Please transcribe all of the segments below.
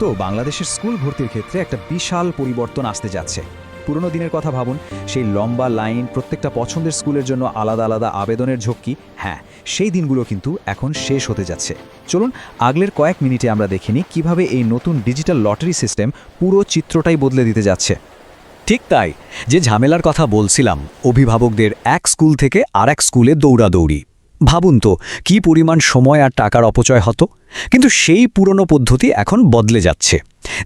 তো বাংলাদেশের স্কুল ভর্তির ক্ষেত্রে একটা বিশাল পরিবর্তন আসতে যাচ্ছে। পুরনো দিনের কথা ভাবুন, সেই লম্বা লাইন, প্রত্যেকটা পছন্দের স্কুলের জন্য আলাদা আলাদা আবেদনের ঝক্কি। হ্যাঁ সেই দিনগুলো কিন্তু এখন শেষ হতে যাচ্ছে। চলুন, আগলের কয়েক মিনিটে আমরা দেখিনি কীভাবে এই নতুন ডিজিটাল লটারি সিস্টেম পুরো চিত্রটাই বদলে দিতে যাচ্ছে। ঠিক তাই, যে ঝামেলার কথা বলছিলাম, অভিভাবকদের এক স্কুল থেকে আর এক স্কুলে দৌড়াদৌড়ি। ভাবুন তো, কি পরিমাণ সময় আর টাকার অপচয় হতো? কিন্তু সেই পুরনো পদ্ধতি এখন বদলে যাচ্ছে।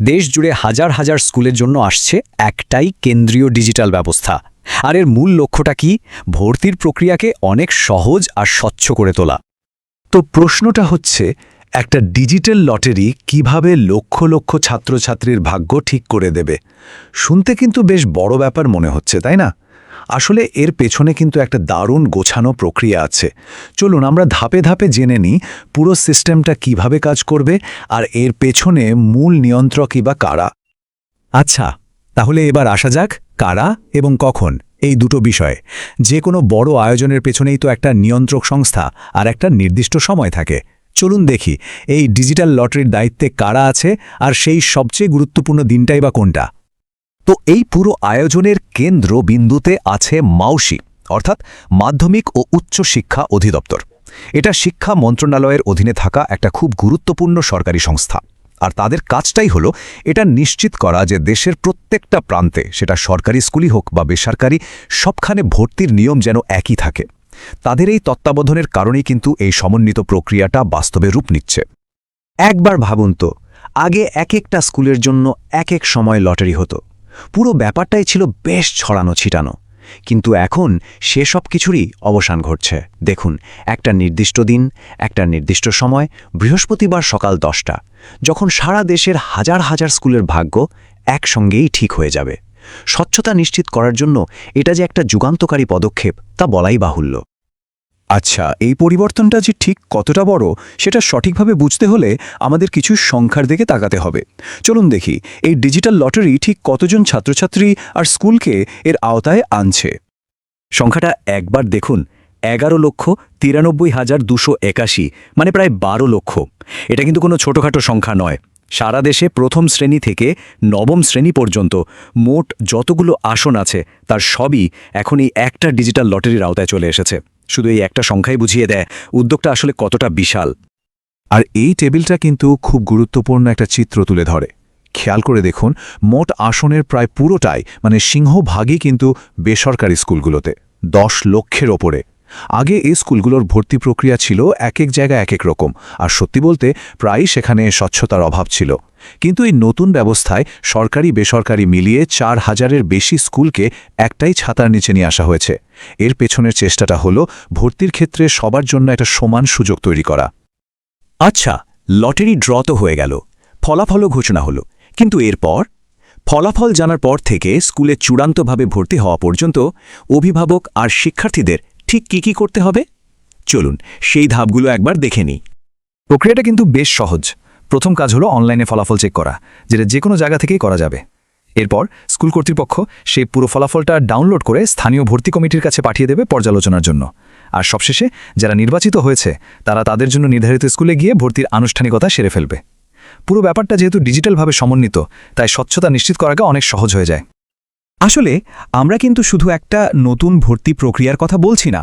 দেশ জুড়ে হাজার হাজার স্কুলের জন্য আসছে একটাই কেন্দ্রীয় ডিজিটাল ব্যবস্থা। আর এর মূল লক্ষ্যটা কি? ভর্তির প্রক্রিয়াকে অনেক সহজ আর স্বচ্ছ করে তোলা। তো প্রশ্নটা হচ্ছে, একটা ডিজিটাল লটারি কীভাবে লক্ষ লক্ষ ছাত্রছাত্রীর ভাগ্য ঠিক করে দেবে? শুনতে কিন্তু বেশ বড় ব্যাপার মনে হচ্ছে, তাই না? আসলে এর পেছনে কিন্তু একটা দারুণ গোছানো প্রক্রিয়া আছে। চলুন আমরা ধাপে ধাপে জেনে নিই পুরো সিস্টেমটা কীভাবে কাজ করবে আর এর পেছনে মূল নিয়ন্ত্রকই বা কারা। আচ্ছা তাহলে এবার আসা যাক কারা এবং কখন এই দুটো বিষয়। যে কোনো বড় আয়োজনের পেছনেই তো একটা নিয়ন্ত্রক সংস্থা আর একটা নির্দিষ্ট সময় থাকে। চলুন দেখি এই ডিজিটাল লটারির দায়িত্বে কারা আছে আর সেই সবচেয়ে গুরুত্বপূর্ণ দিনটাই বা কোনটা। তো এই পুরো আয়োজনের কেন্দ্র বিন্দুতে আছে মাউসি, অর্থাৎ মাধ্যমিক ও উচ্চ শিক্ষা অধিদপ্তর। এটা শিক্ষা মন্ত্রণালয়ের অধীনে থাকা একটা খুব গুরুত্বপূর্ণ সরকারি সংস্থা। আর তাদের কাজটাই হলো এটা নিশ্চিত করা যে দেশের প্রত্যেকটা প্রান্তে, সেটা সরকারি স্কুলই হোক বা বেসরকারি, সবখানে ভর্তির নিয়ম যেন একই থাকে। তাদের এই তত্ত্বাবধানের কারণেই কিন্তু এই সমন্বিত প্রক্রিয়াটা বাস্তবে রূপ নিচ্ছে। একবার ভাবুন তো, আগে এক একটা স্কুলের জন্য এক এক সময় লটারি হতো। পুরো ব্যাপারটাই ছিল বেশ ছড়ানো ছিটানো। কিন্তু এখন সেসব কিছুরই অবসান ঘটছে। দেখুন, একটা নির্দিষ্ট দিন, একটা নির্দিষ্ট সময়, বৃহস্পতিবার সকাল দশটা, যখন সারা দেশের হাজার হাজার স্কুলের ভাগ্য একসঙ্গেই ঠিক হয়ে যাবে। স্বচ্ছতা নিশ্চিত করার জন্য এটা যে একটা যুগান্তকারী পদক্ষেপ, তা বলাই বাহুল্য। আচ্ছা এই পরিবর্তনটা যে ঠিক কতটা বড়, সেটা সঠিকভাবে বুঝতে হলে আমাদের কিছু সংখ্যার দিকে তাকাতে হবে। চলুন দেখি, এই ডিজিটাল লটারি ঠিক কতজন ছাত্রছাত্রী আর স্কুলকে এর আওতায় আনছে? সংখ্যাটা একবার দেখুন, এগারো লক্ষ তিরানব্বই হাজার দুশো একাশি মানে প্রায় বারো লক্ষ। এটা কিন্তু কোনো ছোটোখাটো সংখ্যা নয়। সারা দেশে প্রথম শ্রেণি থেকে নবম শ্রেণি পর্যন্ত মোট যতগুলো আসন আছে, তার সবই এখন এই একটা ডিজিটাল লটারির আওতায় চলে এসেছে। শুধু এই একটা সংখ্যাই বুঝিয়ে দেয়, উদ্যোগটা আসলে কতটা বিশাল। আর এই টেবিলটা কিন্তু খুব গুরুত্বপূর্ণ একটা চিত্র তুলে ধরে। খেয়াল করে দেখুন, মোট আসনের প্রায় পুরোটাই মানে সিংহভাগই কিন্তু বেসরকারি স্কুলগুলোতে, দশ লক্ষের ওপরে। আগে এই স্কুলগুলোর ভর্তি প্রক্রিয়া ছিল এক এক জায়গা এক এক রকম, আর সত্যি বলতে প্রায়ই সেখানে স্বচ্ছতার অভাব ছিল। কিন্তু এই নতুন ব্যবস্থায় সরকারি বেসরকারি মিলিয়ে চার হাজারের বেশি স্কুলকে একটাই ছাতার নিচে নিয়ে আসা হয়েছে। এর পেছনের চেষ্টাটা হলো ভর্তির ক্ষেত্রে সবার জন্য একটা সমান সুযোগ তৈরি করা। আচ্ছা লটারি ড্র তো হয়ে গেল, ফলাফলও ঘোষণা হলো। কিন্তু এরপর? ফলাফল জানার পর থেকে স্কুলে চূড়ান্তভাবে ভর্তি হওয়া পর্যন্ত অভিভাবক আর শিক্ষার্থীদের ঠিক কি কি করতে হবে? চলুন, সেই ধাপগুলো একবার দেখে নিই। প্রক্রিয়াটা কিন্তু বেশ সহজ। প্রথম কাজ হলো অনলাইনে ফলাফল চেক করা, যেটা যে কোনো জায়গা থেকেই করা যাবে। এরপর, স্কুল কর্তৃপক্ষ সেই পুরো ফলাফলটা ডাউনলোড করে স্থানীয় ভর্তি কমিটির কাছে পাঠিয়ে দেবে পর্যালোচনার জন্য। আর সবশেষে, যারা নির্বাচিত হয়েছে, তারা তাদের জন্য নির্ধারিত স্কুলে গিয়ে ভর্তির আনুষ্ঠানিকতা সেরে ফেলবে। পুরো ব্যাপারটা যেহেতু ডিজিটালভাবে সমন্বিত, তাই স্বচ্ছতা নিশ্চিত করাটা অনেক সহজ হয়ে যায়। আসলে আমরা কিন্তু শুধু একটা নতুন ভর্তি প্রক্রিয়ার কথা বলছি না,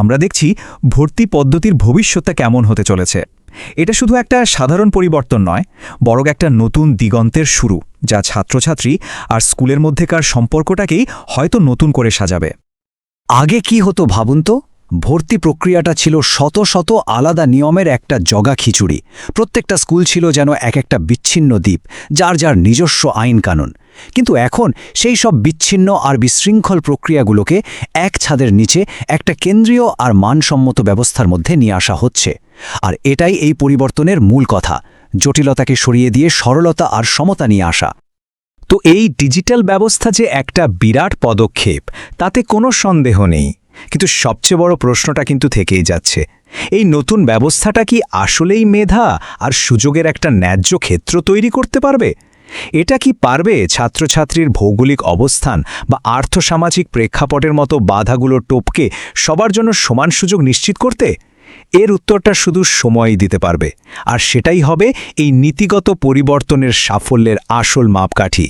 আমরা দেখছি ভর্তি পদ্ধতির ভবিষ্যৎটা কেমন হতে চলেছে। এটা শুধু একটা সাধারণ পরিবর্তন নয়, বরং একটা নতুন দিগন্তের শুরু, যা ছাত্রছাত্রী আর স্কুলের মধ্যেকার সম্পর্কটাকেই হয়তো নতুন করে সাজাবে। আগে কি হতো ভাবুন তো? ভর্তি প্রক্রিয়াটা ছিল শত শত আলাদা নিয়মের একটা জগা খিচুড়ি। প্রত্যেকটা স্কুল ছিল যেন এক একটা বিচ্ছিন্ন দ্বীপ, যার যার নিজস্ব আইন কানুন। কিন্তু এখন সেই সব বিচ্ছিন্ন আর বিশৃঙ্খল প্রক্রিয়াগুলোকে এক ছাদের নিচে একটা কেন্দ্রীয় আর মানসম্মত ব্যবস্থার মধ্যে নিয়ে আসা হচ্ছে। আর এটাই এই পরিবর্তনের মূল কথা, জটিলতাকে সরিয়ে দিয়ে সরলতা আর সমতা নিয়ে আসা। তো এই ডিজিটাল ব্যবস্থা যে একটা বিরাট পদক্ষেপ, তাতে কোনো সন্দেহ নেই। কিন্তু সবচেয়ে বড় প্রশ্নটা কিন্তু থেকেই যাচ্ছে। এই নতুন ব্যবস্থাটা কি আসলেই মেধা আর সুযোগের একটা ন্যায্য ক্ষেত্র তৈরি করতে পারবে? এটা কি পারবে ছাত্রছাত্রীর ভৌগোলিক অবস্থান বা আর্থসামাজিক প্রেক্ষাপটের মতো বাধাগুলো টপকে সবার জন্য সমান সুযোগ নিশ্চিত করতে? এর উত্তরটা শুধু সময়ই দিতে পারবে। আর সেটাই হবে এই নীতিগত পরিবর্তনের সাফল্যের আসল মাপকাঠি।